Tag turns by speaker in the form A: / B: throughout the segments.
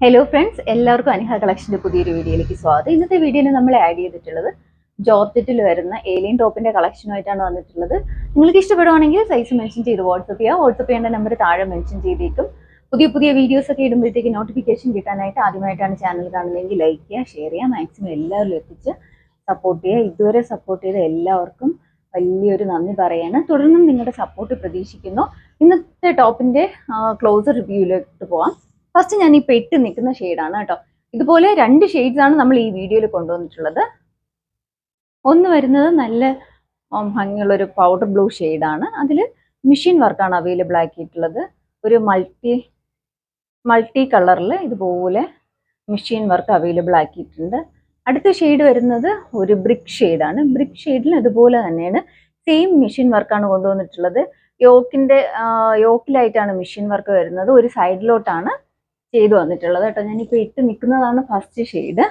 A: Hello friends എല്ലാവർക്കും അനിഹ കളക്ഷന്റെ പുതിയൊരു വീഡിയോയിലേക്ക് സ്വാഗതം. ഇന്നത്തെ വീഡിയോയിൽ നമ്മൾ ആഡ് ചെയ്തിട്ടുള്ളത് ജോർജറ്റിൽ വരുന്ന ഏലിയൻ ടോപ്പിന്റെ കളക്ഷനുമായിട്ടാണ് വന്നിട്ടുള്ളത്. നിങ്ങൾക്ക് ഇഷ്ടപ്പെടുവാണെങ്കിൽ സൈസ് മെൻഷൻ ചെയ്ത് വാട്സപ്പ് ചെയ്യുക വാട്സപ്പ് ചെയ്യേണ്ട നമ്പർ താഴെ മെൻഷൻ ചെയ്തേക്കും. പുതിയ പുതിയ വീഡിയോസ് ഒക്കെ ഇടുമ്പോഴത്തേക്ക് നോട്ടിഫിക്കേഷൻ കിട്ടാനായിട്ട് ആദ്യമായിട്ടാണ് ചാനൽ കാണുന്നതെങ്കിൽ ലൈക്ക് ചെയ്യുക ഷെയർ ചെയ്യുക മാക്സിമം എല്ലാവരും എത്തിച്ച് സപ്പോർട്ട് ചെയ്യുക. ഇതുവരെ സപ്പോർട്ട് ചെയ്ത എല്ലാവർക്കും വലിയൊരു നന്ദി പറയാണ്. തുടർന്നും നിങ്ങളുടെ സപ്പോർട്ട് പ്രതീക്ഷിക്കുന്നു. ഇന്നത്തെ ടോപ്പിന്റെ ക്ലോസ് റിവ്യൂയിലോട്ട് പോവാം. ഫസ്റ്റ് ഞാൻ ഈ പെട്ട് നിൽക്കുന്ന ഷെയ്ഡാണ് കേട്ടോ. ഇതുപോലെ രണ്ട് ഷെയ്ഡ്സ് ആണ് നമ്മൾ ഈ വീഡിയോയിൽ കൊണ്ടുവന്നിട്ടുള്ളത്. ഒന്ന് വരുന്നത് നല്ല ഭംഗിയുള്ള ഒരു പൗഡർ ബ്ലൂ ഷെയ്ഡാണ് അതിൽ മെഷീൻ വർക്കാണ് അവൈലബിൾ ആക്കിയിട്ടുള്ളത്. ഒരു മൾട്ടി മൾട്ടി കളറിൽ ഇതുപോലെ മെഷീൻ വർക്ക് അവൈലബിൾ ആക്കിയിട്ടുണ്ട്. അടുത്ത ഷെയ്ഡ് വരുന്നത് ഒരു ബ്രിക്ക് ഷെയ്ഡാണ് ബ്രിക്ക് ഷെയ്ഡിൽ അതുപോലെ തന്നെയാണ് സെയിം മെഷീൻ വർക്കാണ് കൊണ്ടുവന്നിട്ടുള്ളത്. യോക്കിന്റെ യോക്കിലായിട്ടാണ് മെഷീൻ വർക്ക് വരുന്നത്. ഒരു സൈഡിലോട്ടാണ് ചെയ്തു വന്നിട്ടുള്ളത് കേട്ടോ. ഞാനിപ്പോൾ ഇട്ട് നിൽക്കുന്നതാണ് ഫസ്റ്റ് ഷെയ്ഡ്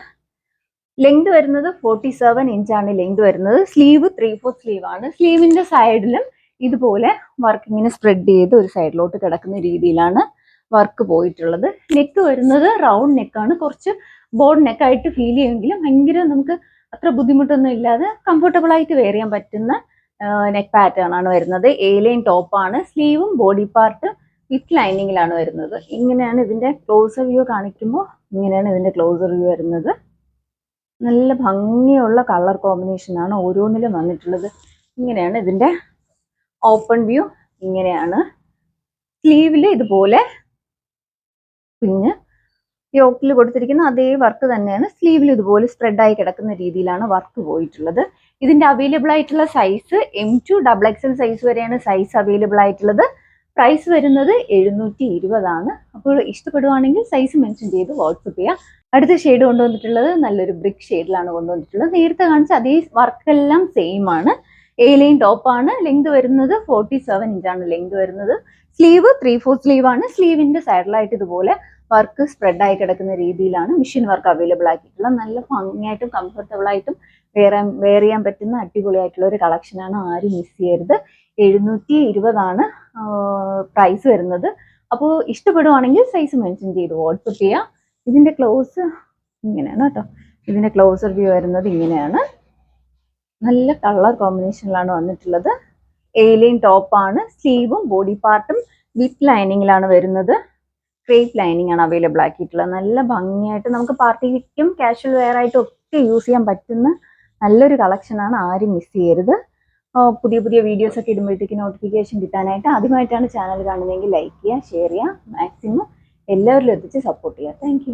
A: ലെങ്ത് വരുന്നത് ഫോർട്ടി സെവൻ ഇഞ്ചാണ് ലെങ്ത് വരുന്നത്. സ്ലീവ് ത്രീ ഫോർ സ്ലീവ് ആണ്. സ്ലീവിന്റെ സൈഡിലും ഇതുപോലെ വർക്ക് ഇങ്ങനെ സ്പ്രെഡ് ചെയ്ത് ഒരു സൈഡിലോട്ട് കിടക്കുന്ന രീതിയിലാണ് വർക്ക് പോയിട്ടുള്ളത്. നെക്ക് വരുന്നത് റൗണ്ട് നെക്കാണ് കുറച്ച് ബോർഡ് നെക്കായിട്ട് ഫീൽ ചെയ്യുമെങ്കിലും ഭയങ്കര നമുക്ക് അത്ര ബുദ്ധിമുട്ടൊന്നും ഇല്ലാതെ കംഫർട്ടബിൾ ആയിട്ട് ചെയ്യാൻ പറ്റുന്ന നെക്ക് പാറ്റേൺ ആണ് വരുന്നത്. എ ടോപ്പാണ് സ്ലീവും ബോഡി പാർട്ട് വിത്ത് ലൈനിങ്ങിലാണ് വരുന്നത്. ഇങ്ങനെയാണ് ഇതിന്റെ ക്ലോസർ വ്യൂ കാണിക്കുമ്പോൾ ഇങ്ങനെയാണ് ഇതിന്റെ ക്ലോസർ വ്യൂ വരുന്നത്. നല്ല ഭംഗിയുള്ള കളർ കോമ്പിനേഷനാണ് ഓരോന്നിലും വന്നിട്ടുള്ളത്. ഇങ്ങനെയാണ് ഇതിന്റെ ഓപ്പൺ വ്യൂ ഇങ്ങനെയാണ് സ്ലീവിൽ ഇതുപോലെ പിന്നെ യോക്കിൽ കൊടുത്തിരിക്കുന്ന അതേ വർക്ക് തന്നെയാണ് സ്ലീവിൽ ഇതുപോലെ സ്പ്രെഡായി കിടക്കുന്ന രീതിയിലാണ് വർക്ക് പോയിട്ടുള്ളത്. ഇതിന്റെ അവൈലബിൾ ആയിട്ടുള്ള size M two double XL size വരെയാണ് സൈസ് അവൈലബിൾ ആയിട്ടുള്ളത്. പ്രൈസ് വരുന്നത് എഴുന്നൂറ്റി ഇരുപതാണ് അപ്പോൾ ഇഷ്ടപ്പെടുവാണെങ്കിൽ സൈസ് മെൻഷൻ ചെയ്ത് വാട്സപ്പ് ചെയ്യാം. അടുത്ത ഷെയ്ഡ് കൊണ്ടുവന്നിട്ടുള്ളത് നല്ലൊരു ബ്രിക്ക് ഷെയ്ഡിലാണ് കൊണ്ടുവന്നിട്ടുള്ളത്. നേരത്തെ കാണിച്ച അതേ വർക്കെല്ലാം സെയിം ആണ്. എ ലൈൻ ടോപ്പാണ് ലെങ്ത് വരുന്നത് ഫോർട്ടി സെവൻ ഇഞ്ചാണ് ലെങ്ത് വരുന്നത്. സ്ലീവ് ത്രീ ഫോർ സ്ലീവ് ആണ് സ്ലീവിന്റെ സൈഡിലായിട്ട് ഇതുപോലെ വർക്ക് സ്പ്രെഡ് ആയി കിടക്കുന്ന രീതിയിലാണ് മെഷീൻ വർക്ക് അവൈലബിൾ ആക്കിയിട്ടുള്ളത്. നല്ല ഭംഗിയായിട്ടും കംഫർട്ടബിൾ ആയിട്ടും വേറെ വെയർ ചെയ്യാൻ പറ്റുന്ന അടിപൊളിയായിട്ടുള്ള ഒരു കളക്ഷനാണ് ആരും മിസ് ചെയ്യരുത്. എഴുന്നൂറ്റി ഇരുപതാണ് പ്രൈസ് വരുന്നത്. അപ്പോൾ ഇഷ്ടപ്പെടുവാണെങ്കിൽ സൈസ് മെൻഷൻ ചെയ്ത് വാട്സപ്പ് ചെയ്യാം. ഇതിന്റെ ക്ലോസ് ഇങ്ങനെയാണ് കേട്ടോ. ഇതിന്റെ ക്ലോസർ വ്യൂ വരുന്നത് ഇങ്ങനെയാണ്. നല്ല കളർ കോമ്പിനേഷനിലാണ് വന്നിട്ടുള്ളത്. ഏലിയൻ ടോപ്പാണ് സ്ലീവും ബോഡി പാർട്ടും വിത്ത് ലൈനിങ്ങിലാണ് വരുന്നത്. ക്രേപ്പ് ലൈനിങ് ആണ് അവൈലബിൾ ആക്കിയിട്ടുള്ളത്. നല്ല ഭംഗിയായിട്ട് നമുക്ക് പാർട്ടിക്കും കാഷ്വൽ വെയർ ആയിട്ടും ഒക്കെ യൂസ് ചെയ്യാൻ പറ്റുന്ന നല്ലൊരു കളക്ഷനാണ് ആരും മിസ് ചെയ്യരുത്. പുതിയ പുതിയ വീഡിയോസ് ഒക്കെ ഇടുമ്പോഴത്തേക്ക് നോട്ടിഫിക്കേഷൻ കിട്ടാനായിട്ട് ആദ്യമായിട്ടാണ് ചാനൽ കാണുന്നതെങ്കിൽ ലൈക്ക് ചെയ്യുക ഷെയർ ചെയ്യുക മാക്സിമം എല്ലാവരിലും എത്തിച്ച് സപ്പോർട്ട് ചെയ്യുക. താങ്ക്